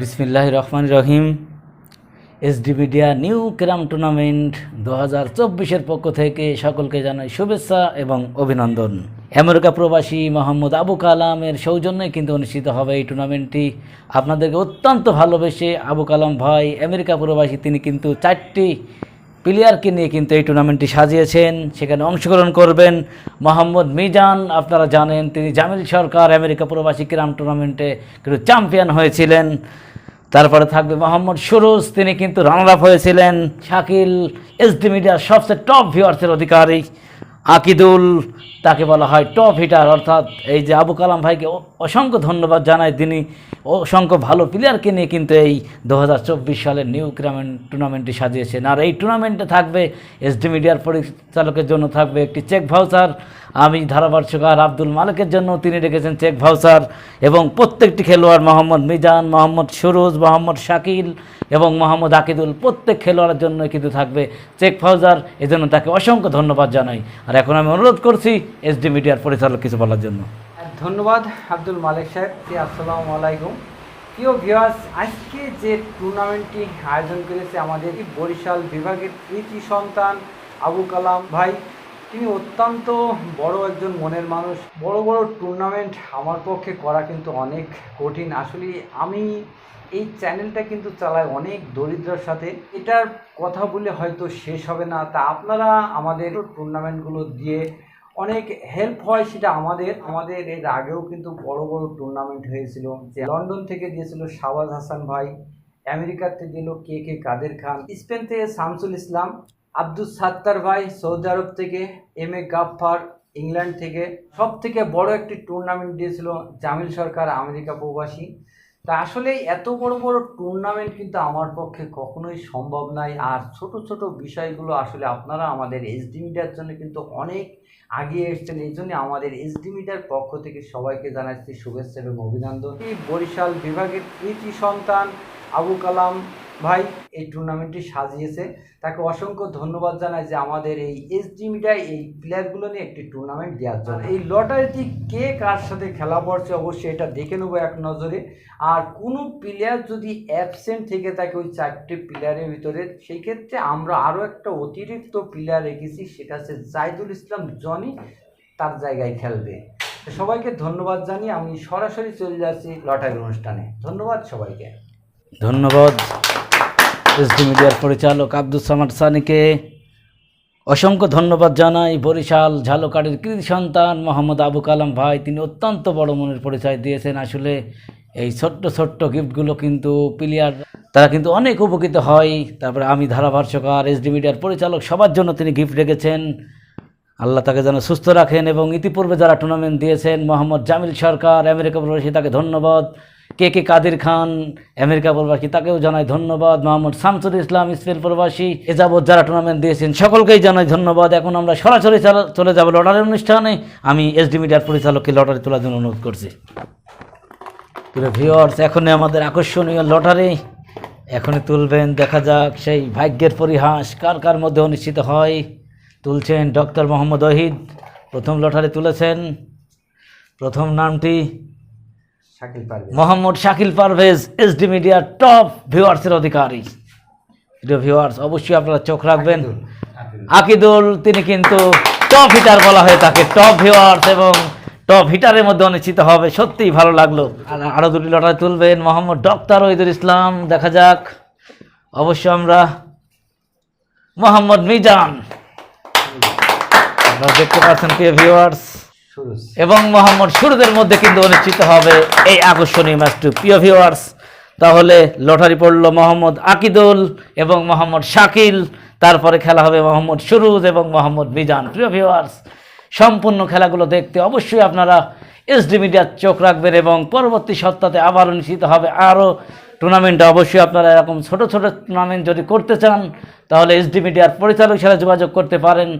বিসমিল্লাহ রহমান রহিম এসডি মিডিয়া নিউ ক্রাম টুর্নামেন্ট দু হাজার চব্বিশের পক্ষ থেকে সকলকে জানাই শুভেচ্ছা এবং অভিনন্দন। আমেরিকা প্রবাসী মোহাম্মদ আবু কালামের সৌজন্যে কিন্তু অনুষ্ঠিত হবে এই টুর্নামেন্টটি আপনাদেরকে অত্যন্ত ভালোবেসে আবু কালাম ভাই আমেরিকা প্রবাসী, তিনি কিন্তু চারটি প্লেয়ারকে নিয়ে কিন্তু এই টুর্নামেন্টটি সাজিয়েছেন। সেখানে অংশগ্রহণ করবেন মোহাম্মদ মিজান। আপনারা জানেন, তিনি জামিল সরকার আমেরিকা প্রবাসী ক্রাম টুর্নামেন্টে কিন্তু চ্যাম্পিয়ন হয়েছিলেন। তারপরে থাকবে মোহাম্মদ সুরুজ। তিনি কিন্তু রানার আপ হয়েছিলেন। শাকিল এসডি মিডিয়ার সবচেয়ে টপ ভিউয়ার্সের অধিকারী। আকিদুল, তাকে বলা হয় টপ হিটার অর্থাৎ এই যে আবু কালাম ভাইকে অসংখ্য ধন্যবাদ জানাই তিনি। অসংখ্য ভালো প্লেয়ারকে নিয়ে কিন্তু এই দু সালের নিউ ক্রামেন্ট টুর্নামেন্টটি সাজিয়েছেন। আর এই টুর্নামেন্টে থাকবে এসডি মিডিয়ার পরিচালকের জন্য থাকবে একটি চেক ভাউচার আমি ধারাভাষ্যকার আব্দুল মালিকের জন্য তিনি রেখেছেন চেক ভাউচার এবং প্রত্যেকটি খেলোয়াড় মোহাম্মদ মিজান, মোহাম্মদ সুরুজ, মোহাম্মদ শাকিল এবং মোহাম্মদ আকিদুল, প্রত্যেক খেলোয়াড়ের জন্য কিন্তু থাকবে চেক ভাউচার এজন্য তাকে অসংখ্য ধন্যবাদ জানাই। আর এখন আমি অনুরোধ করছি এস ডি মিডিয়ার পরিচালক কিছু বলার জন্য। ধন্যবাদ আব্দুল মালিক সাহেব আসসালামু আলাইকুম। প্রিয় ভিওয়ার্স আজকে যে টুর্নামেন্টটি আয়োজন করেছে আমাদের বরিশাল বিভাগের কৃতি সন্তান আবু কালাম ভাই তিনি অত্যন্ত বড় একজন মনের মানুষ। বড় বড় টুর্নামেন্ট আমার পক্ষে করা কিন্তু অনেক কঠিন। আসলে আমি এই চ্যানেলটা কিন্তু চালাই অনেক দরিদ্রের সাথে। এটার কথা বলে হয়তো শেষ হবে না। তা আপনারা আমাদের টুর্নামেন্টগুলো দিয়ে অনেক হেল্প হয় সেটা আমাদের। আমাদের এর আগেও কিন্তু বড় বড় টুর্নামেন্ট হয়েছিল। যে লন্ডন থেকে দিয়েছিল শাহবাজ হাসান ভাই, আমেরিকাতে দিল কে কে কাদের খান। স্পেন থেকে শামসুল ইসলাম। আব্দুল সাত্তার ভাই সৌদি আরব থেকে, এম এ গাফফার ইংল্যান্ড থেকে। সব থেকে বড় একটি টুর্নামেন্ট দিয়েছিল জামিল সরকার, আমেরিকা প্রবাসী। তা আসলে এত বড় বড় টুর্নামেন্ট কিন্তু আমার পক্ষে কখনোই সম্ভব নয় আর ছোট ছোট বিষয়গুলো আসলে আপনারা আমাদের এসডি মিডিয়ার জন্য কিন্তু অনেক আগিয়ে এসছেন। এই জন্য আমাদের এসডি পক্ষ থেকে সবাইকে জানাচ্ছি শুভেচ্ছা এবং অভিনন্দন। এই বরিশাল বিভাগের কৃতি সন্তান আবু কালাম ভাই এই টুর্নামেন্টটি সাজিয়েছে। তাকে অসংখ্য ধন্যবাদ জানাই যে আমাদের এই এসডি এই প্লেয়ারগুলো নিয়ে একটি টুর্নামেন্ট দেওয়ার জন্য। এই লটারিটি কে কার সাথে খেলা পড়ছে অবশ্যই এটা দেখে নেব এক নজরে। আর কোনো প্লেয়ার যদি অ্যাবসেন্ট থেকে থাকে ওই চারটে প্লেয়ারের ভিতরে, সেই ক্ষেত্রে আমরা আরও একটা অতিরিক্ত প্লেয়ার রেখেছি, সেটা হচ্ছে জাইদুল ইসলাম, জনি তার জায়গায় খেলবে। সবাইকে ধন্যবাদ জানিয়ে আমি সরাসরি চলে যাচ্ছি লটারি অনুষ্ঠানে। ধন্যবাদ সবাইকে। ধন্যবাদ। এসডি মিডিয়ার পরিচালক আব্দুল সামাদ সানিকে অসংখ্য ধন্যবাদ জানাই। বরিশাল ঝালকাড়ির কৃতি সন্তান মোহাম্মদ আবু কালাম ভাই, তিনি অত্যন্ত বড় মনের পরিচয় দিয়েছেন। আসলে এই ছোট্ট ছোট্ট গিফটগুলো কিন্তু প্লেয়ার, তারা কিন্তু অনেক উপকৃত হয়। তারপরে আমি ধারাভাষ্যকার এসডি মিডিয়ার পরিচালক, সবার জন্য তিনি গিফট রেখেছেন। আল্লাহ তাকে যেন সুস্থ রাখেন এবং ইতিপূর্বে যারা টুর্নামেন্ট দিয়েছেন, মোহাম্মদ জামিল সরকার, আমেরিকা প্রবাসী তাকে ধন্যবাদ। কে কে কাদির খান, আমেরিকা প্রবাসী তাকেও জানাই ধন্যবাদ। মোহাম্মদ শামসুল ইসলাম, স্পেন প্রবাসী, এ যাবৎ যারা টুর্নামেন্ট দিয়েছেন, সকলকেই জানাই ধন্যবাদ। এখন আমরা সরাসরি চলে যাব লটারি অনুষ্ঠানে। আমি এসডি মিডিয়ার পরিচালককে লটারি তোলার জন্য অনুরোধ করছি। ভিওয়ার্স এখনই আমাদের আকর্ষণীয় লটারি। এখনই তুলবেন, দেখা যাক সেই ভাগ্যের পরিহাস কার কার মধ্যে অনুষ্ঠিত হয়। তুলছেন ডক্টর মোহাম্মদ ওহিদ প্রথম লটারি তুলেছেন। প্রথম নামটি মোহাম্মদ শাকিল পারভেজ এসডি মিডিয়ার টপ ভিউয়ার্সের অধিকারী। প্রিয় ভিউয়ার্স অবশ্যই আপনারা চোখ রাখবেন। আকিদুল তিনি কিন্তু টপ হিটার বলা হয়ে তাকে টপ ভিউয়ার্স এবং টপ হিটারের মধ্যে অনিশ্চিত হবে। সত্যিই ভালো লাগল। আর আরও দুটি লটারি তুলবেন। মোহাম্মদ ডক্টর ওইদুল ইসলাম দেখা যাক। অবশ্য আমরা মোহাম্মদ মিজান। আপনারা দেখতে পাচ্ছেন, প্রিয় ভিউয়ার্স এবং মোহাম্মদ সুরদের মধ্যে কিন্তু অনুষ্ঠিত হবে এই আকর্ষণীয় ম্যাচটি প্রিয় ভিউয়ার্স তাহলে লটারি পড়ল মোহাম্মদ আকিদুল এবং মোহাম্মদ শাকিল। তারপরে খেলা হবে মোহাম্মদ সুরুজ এবং মোহাম্মদ মিজান। প্রিয় ভিউয়ার্স সম্পূর্ণ খেলাগুলো দেখতে অবশ্যই আপনারা এসডি মিডিয়ার চোখ রাখবেন এবং পরবর্তী সপ্তাহে আবার অনুষ্ঠিত হবে আরও টুর্নামেন্টে অবশ্যই আপনারা এরকম ছোট ছোট টুর্নামেন্ট যদি করতে চান, তাহলে এসডি মিডিয়ার পরিচালক সাথে যোগাযোগ করতে পারেন।